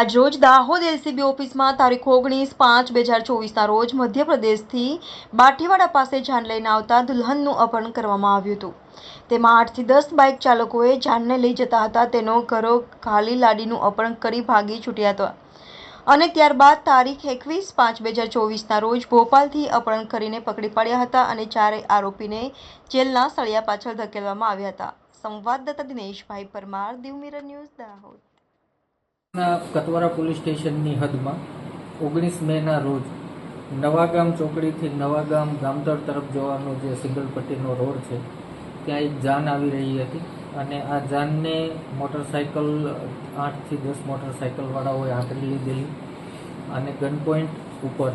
આજ રોજ દાહોદ એલસીબી ઓફિસમાં તારીખ ઓગણીસ પાંચ બે હજાર ચોવીસના રોજ મધ્યપ્રદેશથી બાઠીવાડા પાસે જાન લઈને આવતા દુલ્હનનું અપહરણ કરવામાં આવ્યું હતું. તેમાં આઠથી દસ બાઇક ચાલકોએ જાનને લઈ જતા હતા. તેનો ઘરો ખાલી લાડીનું અપહરણ કરી ભાગી છૂટ્યા હતા. અને ત્યારબાદ તારીખ એકવીસ પાંચ બે હજાર ચોવીસના રોજ ભોપાલથી અપહરણ કરીને પકડી પાડ્યા હતા અને ચારેય આરોપીને જેલના સળિયા પાછળ ધકેલવામાં આવ્યા હતા. સંવાદદાતા દિનેશભાઈ પરમાર, દીવ ન્યૂઝ, દાહોદ. કતવારા પોલીસ સ્ટેશનની હદમાં ઓગણીસ મેના રોજ નવાગામ ચોકડીથી નવાગામ ગામતળ તરફ જવાનો જે સિંગલ પટ્ટીનો રોડ છે, ત્યાં એક જાન આવી રહી હતી અને આ જાનને મોટરસાયકલ, આઠથી દસ મોટરસાયકલવાળાઓએ આંકડી લીધેલી અને ગન પોઈન્ટ ઉપર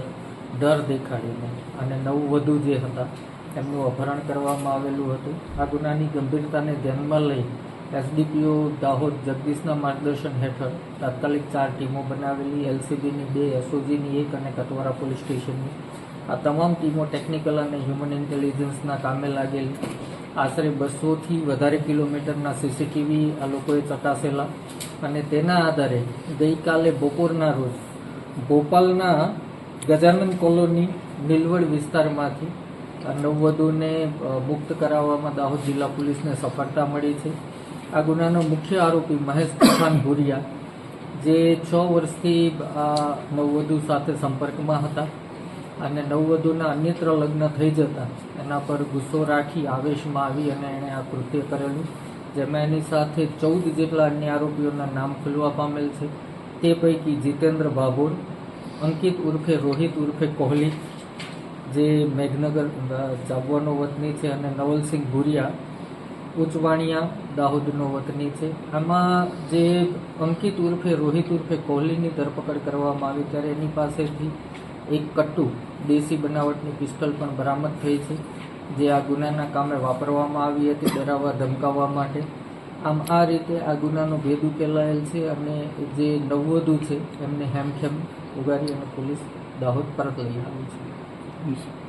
ડર દેખાડીને અને નવવધુ જે હતા, એમનું અપહરણ કરવામાં આવેલું હતું. આ ગુનાની ગંભીરતાને ધ્યાનમાં લઈ એસડીપીઓ દાહોદ જગદીશના માર્ગદર્શન હેઠળ તાત્કાલિક ચાર ટીમો બનાવેલી, એલસીબીની બે, એસઓજીની એક અને કતવારા પોલીસ સ્ટેશનની. આ તમામ ટીમો ટેકનિકલ અને હ્યુમન ઇન્ટેલિજન્સના કામે લાગેલી. આશરે બસોથી વધારે કિલોમીટરના સીસીટીવી આ લોકોએ ચકાસેલા અને તેના આધારે ગઈકાલે બપોરના રોજ ભોપાલના ગજાનંદ કોલોની નીલવડ વિસ્તારમાંથી નવવધુને મુક્ત કરાવવામાં દાહોદ જિલ્લા પોલીસને સફળતા મળી છે. આ ગુનાનો મુખ્ય આરોપી મહેશ તોફાન ભુરિયા, જે છ વર્ષથી, આ, નવવધુ સાથે સંપર્કમાં હતા અને નવવધુના અન્યત્ર લગ્ન થઈ જતા એના પર ગુસ્સો રાખી આવેશમાં આવી અને એણે આ કૃત્ય કરેલું. જેમાં એની સાથે ચૌદ જેટલા અન્ય આરોપીઓના નામ ખુલવા પામેલ છે. તે પૈકી જીતેન્દ્ર ભાભોર, અંકિત ઉર્ફે રોહિત ઉર્ફે કોહલી, જે મેઘનગર જાબવાનો વતની છે અને નવલસિંહ ભુરિયા ઉચવાણિયા દાહોદનો વતની છે. આમાં જે અંકિત ઉર્ફે, રોહિત ઉર્ફે કોહલીની ધરપકડ કરવામાં આવી ત્યારે એની પાસેથી એક કટ્ટુ દેશી બનાવટની પિસ્તલ પણ બરામદ થઈ છે, જે આ ગુનાના કામે વાપરવામાં આવી હતી ડરાવવા ધમકાવવા માટે. આમ આ રીતે આ ગુનાનો ભેદ ઉકેલાયેલ છે અને જે નવવધુ છે એમને હેમખેમ ઉગારી અને પોલીસ દાહોદ પરત લઈ આવી છે.